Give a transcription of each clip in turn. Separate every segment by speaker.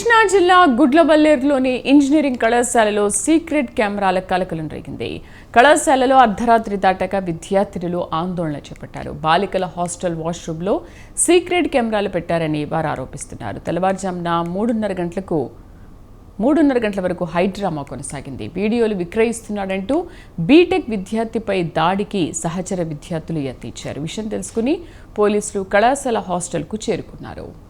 Speaker 1: కృష్ణా జిల్లా గుడ్లబల్లేరులోని ఇంజనీరింగ్ కళాశాలలో సీక్రెట్ కెమెరాల కలకలం రేగింది. కళాశాలలో అర్ధరాత్రి దాటాక విద్యార్థినులు ఆందోళన చేపట్టారు. బాలికల హాస్టల్ వాష్రూమ్లో సీక్రెట్ కెమెరాలు పెట్టారని వారు ఆరోపిస్తున్నారు. తెల్లవారుజామున మూడున్నర గంటలకు మూడున్నర గంటల వరకు హై డ్రామా కొనసాగింది. వీడియోలు విక్రయిస్తున్నాడంటూ బీటెక్ విద్యార్థిపై దాడికి సహచర విద్యార్థులు యత్నించారు. విషయం తెలుసుకుని పోలీసులు కళాశాల హాస్టల్కు చేరుకున్నారు.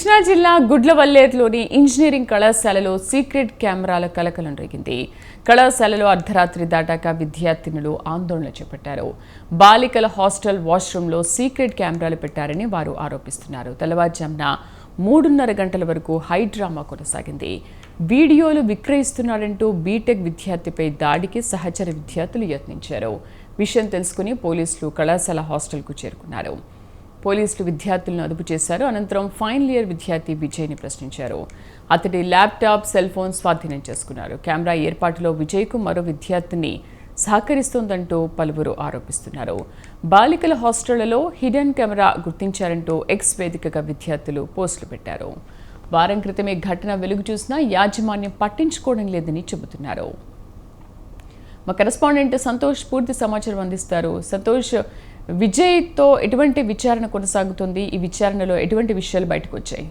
Speaker 1: కృష్ణా జిల్లా గుడ్లవల్లేరులోని ఇంజనీరింగ్ కళాశాలలో సీక్రెట్ కెమెరాల కలకలం రేగింది. కళాశాలలో అర్ధరాత్రి దాటాక విద్యార్థినులు ఆందోళన చేపట్టారు. బాలికల హాస్టల్ వాష్రూమ్లో సీక్రెట్ కెమెరాలు పెట్టారని వారు ఆరోపిస్తున్నారు. తెల్లవారుజామున మూడున్నర గంటల వరకు హై డ్రామా కొనసాగింది. వీడియోలు విక్రయిస్తున్నాడంటూ బీటెక్ విద్యార్థిపై దాడికి సహచర విద్యార్థులు యత్నించారు. విషయం తెలుసుకుని పోలీసులు కళాశాల హాస్టల్కు చేరుకున్నారు. పోలీసులు విద్యార్థులను అదుపు చేశారు. అనంతరం ఫైనల్ ఇయర్ విద్యార్థి విజయ్ని ప్రశ్నించారు. అతడి ల్యాప్టాప్ సెల్ ఫోన్ స్వాధీనం చేసుకున్నారు. కెమెరా ఏర్పాటులో విజయ్కు మరో విద్యార్థిని సహకరిస్తోందంటూ పలువురు ఆరోపిస్తున్నారు. బాలికల హాస్టళ్ళలో హిడెన్ కెమెరా గుర్తించారంటూ ఎక్స్ వేదికగా విద్యార్థులు పోస్టులు పెట్టారు. వారం క్రితమే ఘటన వెలుగు చూసినా యాజమాన్యం పట్టించుకోవడం లేదని చెబుతున్నారు. మా కరెస్పాండెంట్ సంతోష్ పూర్తి సమాచారం అందిస్తారు. సంతోష్ విజయ్తో ఎటువంటి విచారణ కొనసాగుతుంది? ఈ విచారణలో ఎటువంటి విషయాలు బయటకు వచ్చాయి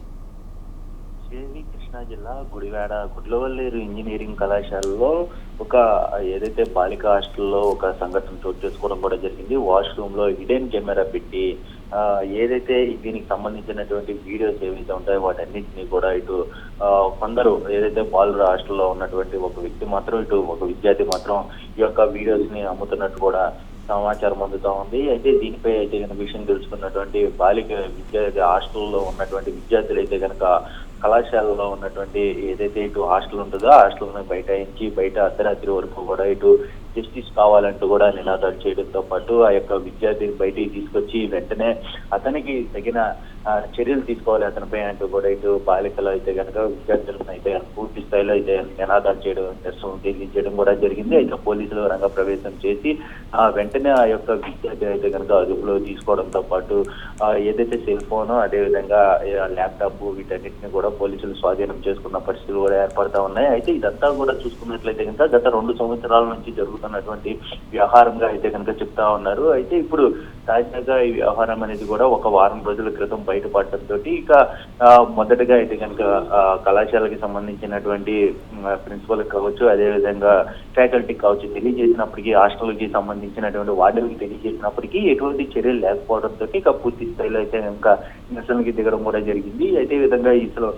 Speaker 2: కృష్ణా జిల్లా గుడివాడ గుడ్లవల్లేరు ఇంజనీరింగ్ కళాశాలలో ఒక ఏదైతే బాలిక హాస్టల్లో ఒక సంఘటన చోటు చేసుకోవడం కూడా జరిగింది. వాష్రూమ్లో హిడెన్ కెమెరా పెట్టి ఏదైతే దీనికి సంబంధించినటువంటి వీడియోస్ ఏవైతే ఉంటాయో వాటన్నింటినీ కూడా ఇటు కొందరు ఏదైతే బాలుర హాస్టల్లో ఉన్నటువంటి ఒక వ్యక్తి మాత్రం ఇటు ఒక విద్యార్థి మాత్రం ఈ యొక్క వీడియోస్ని అమ్ముతున్నట్టు కూడా సమాచారం అందుతా ఉంది. అయితే దీనిపై అయితే కనుక విషయం తెలుసుకున్నటువంటి బాలిక విద్యార్థి హాస్టల్లో ఉన్నటువంటి విద్యార్థులు అయితే కనుక కళాశాలలో ఉన్నటువంటి ఏదైతే ఇటు హాస్టల్ ఉంటుందో ఆ హాస్టల్ బైఠాయించి బయట అర్ధరాత్రి వరకు కూడా ఇటు జస్టిస్ కావాలంటూ కూడా నినాదాలు చేయడంతో పాటు ఆ యొక్క విద్యార్థిని బయటికి తీసుకొచ్చి వెంటనే అతనికి తగిన చర్యలు తీసుకోవాలి అతనిపై అంటూ కూడా ఇటు బాలికలు అయితే కనుక విద్యార్థులను అయితే పూర్తి స్థాయిలో అయితే నినాదాలు చేయడం నిరసన తెలియజేయడం కూడా జరిగింది. అయితే పోలీసులు రంగ ప్రవేశం చేసి ఆ వెంటనే ఆ యొక్క విద్యార్థి అయితే కనుక అదుపులో తీసుకోవడంతో పాటు ఏదైతే సెల్ ఫోన్ అదేవిధంగా ల్యాప్టాప్ వీటన్నిటిని కూడా పోలీసులు స్వాధీనం చేసుకున్న పరిస్థితులు కూడా ఏర్పడతా ఉన్నాయి. అయితే ఇదంతా కూడా చూసుకున్నట్లయితే కనుక గత రెండు సంవత్సరాల నుంచి జరుగుతున్నటువంటి వ్యవహారంగా అయితే కనుక చెప్తా ఉన్నారు. అయితే ఇప్పుడు తాజాగా ఈ వ్యవహారం అనేది కూడా ఒక వారం రోజుల క్రితం బయటపడటంతో ఇక ఆ, మొదటగా అయితే కనుక ఆ, కళాశాలకి సంబంధించినటువంటి ప్రిన్సిపల్ కావచ్చు అదేవిధంగా ఫ్యాకల్టీ కావచ్చు తెలియజేసినప్పటికీ హాస్టల్కి సంబంధించినటువంటి వార్డులకి తెలియజేసినప్పటికీ ఎటువంటి చర్యలు లేకపోవడంతో ఇక పూర్తి స్థాయిలో అయితే కనుక నిరసనకి దిగడం కూడా జరిగింది. అయితే విధంగా అసలు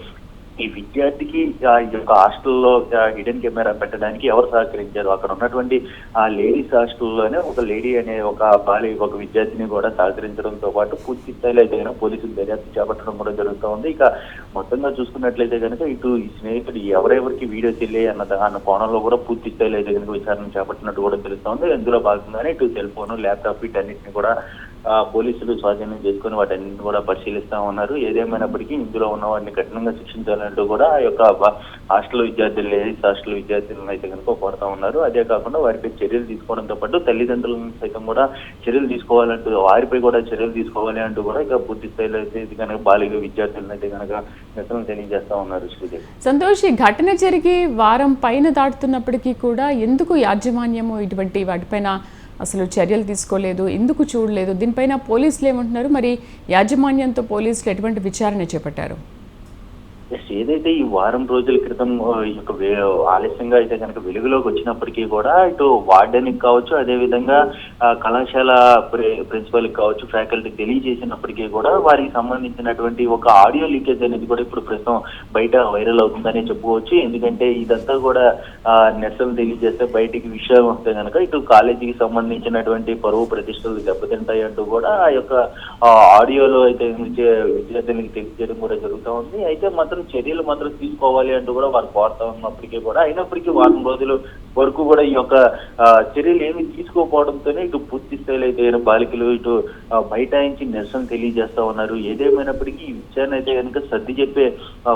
Speaker 2: ఈ విద్యార్థికి ఆ ఈ యొక్క హాస్టల్లో హిడెన్ కెమెరా పెట్టడానికి ఎవరు సహకరించారు? అక్కడ ఉన్నటువంటి ఆ లేడీస్ హాస్టల్లోనే ఒక లేడీ అనే ఒక బాలి ఒక విద్యార్థిని కూడా సహకరించడంతో పాటు పూర్తి స్థాయిలో అయితే కనుక పోలీసులు దర్యాప్తు చేపట్టడం కూడా జరుగుతూ ఉంది. ఇక మొత్తంగా చూసుకున్నట్లయితే కనుక ఇటు ఈ స్నేహితుడు ఎవరెవరికి వీడియో తెలియ అన్న అన్న కోణంలో కూడా పూర్తి స్థాయిలో అయితే కనుక విచారణ చేపట్టినట్టు కూడా తెలుస్తోంది ఇందులో భాగంగానే ఇటు సెల్ ఫోన్ ల్యాప్టాప్ వీటన్నిటిని కూడా పోలీసులు స్వాధీనం చేసుకుని వాటన్నింటిని కూడా పరిశీలిస్తా ఉన్నారు. ఏదేమైనప్పటికీ ఇందులో ఉన్న వారిని కఠినంగా శిక్షించాలంటూ కూడా ఆ యొక్క హాస్టల్ విద్యార్థులు లేడీస్ హాస్టల్ విద్యార్థులను అయితే కనుక కోరుతా ఉన్నారు. అదే కాకుండా వారిపై చర్యలు తీసుకోవడంతో పాటు తల్లిదండ్రులను సైతం కూడా చర్యలు తీసుకోవాలంటూ వారిపై కూడా చర్యలు తీసుకోవాలి అంటూ కూడా ఇక పూర్తి స్థాయిలో అయితే కనుక బాలిక విద్యార్థులను అయితే కనుక నిరసన తెలియజేస్తా ఉన్నారు శ్రీదేవి
Speaker 1: సంతోష్ ఈ ఘటన జరిగి వారం పైన దాటుతున్నప్పటికీ కూడా ఎందుకు యాజమాన్యము ఇటువంటి వాటిపైన అసలు చర్యలు తీసుకోలేదు ఎందుకు చూడలేదు? దీనిపైన పోలీసులు ఏమంటున్నారు? మరి యాజమాన్యంతో పోలీసులు ఎటువంటి విచారణ చేపట్టారు?
Speaker 2: ఎస్ ఏదైతే ఈ వారం రోజుల క్రితం ఈ యొక్క ఆలస్యంగా అయితే కనుక వెలుగులోకి వచ్చినప్పటికీ కూడా ఇటు వార్డెన్కి కావచ్చు అదే విధంగా కళాశాల ప్రిన్సిపల్ కావచ్చు ఫ్యాకల్టీ తెలియజేసినప్పటికీ కూడా వారికి సంబంధించినటువంటి ఒక ఆడియో లీకేజ్ అనేది కూడా ఇప్పుడు ప్రస్తుతం బయట వైరల్ అవుతుందని చెప్పుకోవచ్చు. ఎందుకంటే ఇదంతా కూడా ఆ, నిరసన తెలియజేస్తే బయటికి విషయం వస్తే కనుక ఇటు కాలేజీకి సంబంధించినటువంటి పరువు ప్రతిష్టలు దెబ్బతింటాయి అంటూ కూడా ఆ యొక్క ఆడియోలో అయితే విద్య- విద్యార్థులకు తెలియజేయడం కూడా జరుగుతూ ఉంది. అయితే మాత్రం చర్యలు మాత్రం తీసుకోవాలి అంటూ కూడా వారు కోరుతా ఉన్నప్పటికీ కూడా అయినప్పటికీ వారం రోజులు వరకు కూడా ఈ యొక్క చర్యలు ఏమి తీసుకోకపోవడంతోనే ఇటు పూర్తి స్థాయిలో అయితే బాలికలు ఇటు ఆ, బైఠాయించి నిరసన తెలియజేస్తా ఉన్నారు. ఏదేమైనప్పటికీ ఈ విషయాన్ని అయితే కనుక సర్ది చెప్పే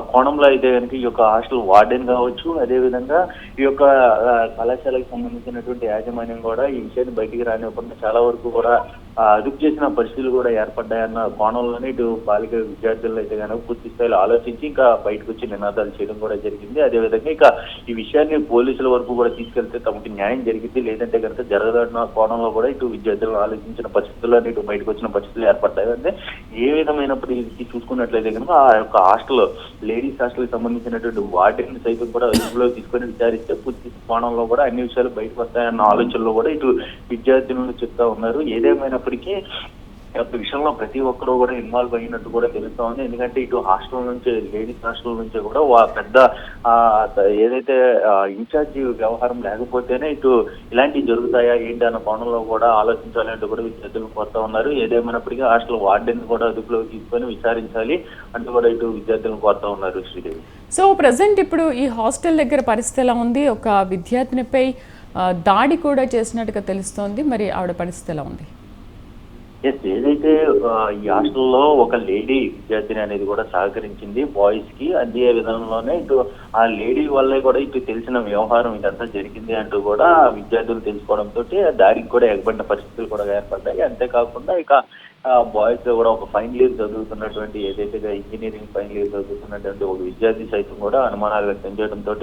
Speaker 2: కోణంలో అయితే కనుక ఈ యొక్క హాస్టల్ వార్డెన్ కావచ్చు అదే విధంగా ఈ యొక్క కళాశాలకు సంబంధించినటువంటి యాజమాన్యం కూడా ఈ విషయాన్ని బయటికి రానివ్వకుండా చాలా వరకు కూడా అదుపు చేసిన పరిస్థితులు కూడా ఏర్పడ్డాయన్న కోణంలోనే ఇటు బాలిక విద్యార్థులను అయితే కనుక పూర్తి స్థాయిలో ఆలోచించి ఇంకా బయటకు వచ్చి నినాదాలు చేయడం కూడా జరిగింది. అదేవిధంగా ఇక ఈ విషయాన్ని పోలీసుల వరకు కూడా తీసుకెళ్తే తమకి న్యాయం జరిగింది. లేదంటే కనుక జరగదన్న కోణంలో కూడా ఇటు విద్యార్థులను ఆలోచించిన పరిస్థితుల్లో ఇటు బయటకు వచ్చిన పరిస్థితులు ఏర్పడ్డాయి. అంటే ఏ విధమైనప్పటికీ చూసుకున్నట్లయితే కనుక ఆ యొక్క హాస్టల్ లేడీస్ హాస్టల్ సంబంధించినటువంటి వాటిని సైతం కూడా అదుపులో తీసుకొని విచారిస్తే పూర్తి కోణంలో కూడా అన్ని విషయాలు బయటకు వస్తాయన్న ఆలోచనలో కూడా ఇటు విద్యార్థులు చెప్తా ఉన్నారు. ఏదేమైనప్పటికీ యొక్క విషయంలో ప్రతి ఒక్కరూ కూడా ఇన్వాల్వ్ అయినట్టు కూడా తెలుస్తా ఉంది ఎందుకంటే ఇటు హాస్టల్ నుంచి లేడీస్ హాస్టల్ నుంచి కూడా వా- పెద్ద ఏదైతే ఇన్ఛార్జి వ్యవహారం లేకపోతేనే ఇటు ఇలాంటివి జరుగుతాయా ఏంటి అన్న కోణంలో కూడా ఆలోచించాలంటూ కూడా విద్యార్థులు కోరుతా ఉన్నారు. ఏదేమైనప్పటికీ హాస్టల్ వార్డెన్ కూడా అదుపులోకి తీసుకొని విచారించాలి అంటూ కూడా ఇటు విద్యార్థులను కోరుతా ఉన్నారు శ్రీదేవి.
Speaker 1: సో ప్రజెంట్ ఇప్పుడు ఈ హాస్టల్ దగ్గర పరిస్థితి ఎలా ఉంది? ఒక విద్యార్థినిపై దాడి కూడా చేసినట్టుగా తెలుస్తోంది. మరి ఆవిడ పరిస్థితి ఎలా ఉంది?
Speaker 2: ఎస్ ఏదైతే ఈ హాస్టల్లో ఒక లేడీ విద్యార్థిని అనేది కూడా సహకరించింది బాయ్స్కి అదే విధంలోనే ఇటు ఆ లేడీ వల్లే కూడా ఇటు తెలిసిన వ్యవహారం ఇదంతా జరిగింది అంటూ కూడా విద్యార్థులు తెలుసుకోవడంతో దారికి కూడా ఎగబడిన పరిస్థితులు కూడా ఏర్పడ్డాయి. అంతేకాకుండా ఇక బాయ్స్ కూడా ఒక ఫైనల్ ఇయర్ చదువుతున్నటువంటి ఏదైతే ఇంజనీరింగ్ ఫైనల్ ఇయర్ చదువుతున్నటువంటి ఒక విద్యార్థి సైతం కూడా అనుమానాలు వ్యక్తం చేయడంతో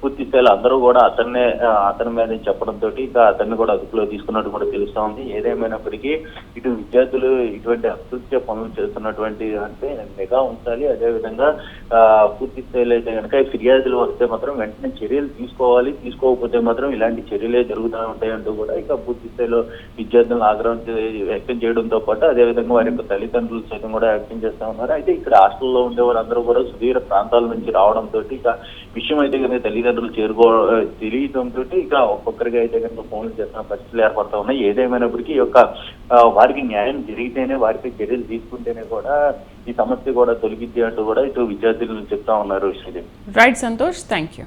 Speaker 2: పూర్తి స్థాయిలో అందరూ కూడా అతన్నే అతని మీద చెప్పడంతో ఇంకా అతన్ని కూడా అదుపులో తీసుకున్నట్టు కూడా తెలుస్తా ఉంది. ఏదేమైనప్పటికీ ఇటు విద్యార్థులు ఇటువంటి అకృత్య పనులు చేస్తున్నటువంటి అంటే నిఘా ఉంచాలి. అదేవిధంగా పూర్తి స్థాయిలో అయితే కనుక ఫిర్యాదులు వస్తే మాత్రం వెంటనే చర్యలు తీసుకోవాలి. తీసుకోకపోతే మాత్రం ఇలాంటి చర్యలే జరుగుతూ ఉంటాయంటూ కూడా ఇక పూర్తి స్థాయిలో విద్యార్థులను ఆగ్రహం వ్యక్తం చేయడంతో పాటు అదేవిధంగా వారి యొక్క తల్లిదండ్రులు సైతం కూడా వ్యక్తం చేస్తా ఉన్నారు. అయితే ఇక్కడ హాస్టల్లో ఉండే వారందరూ కూడా సుదీర ప్రాంతాల నుంచి రావడంతో ఇక విషయం అయితే కనుక తల్లిదండ్రులు చేరుకో తెలియడంతో ఇక ఒక్కొక్కరికి అయితే కనుక ఫోన్లు చేస్తున్న పరిస్థితులు ఏర్పడతా ఉన్నాయి. ఏదేమైనప్పటికీ ఈ యొక్క వారికి న్యాయం జరిగితేనే వారిపై చర్యలు తీసుకుంటేనే కూడా ఈ సమస్య కూడా తొలగిద్ది అంటూ కూడా ఇటు విద్యార్థులు చెప్తా ఉన్నారు Sridevi.
Speaker 1: Right Santosh thank you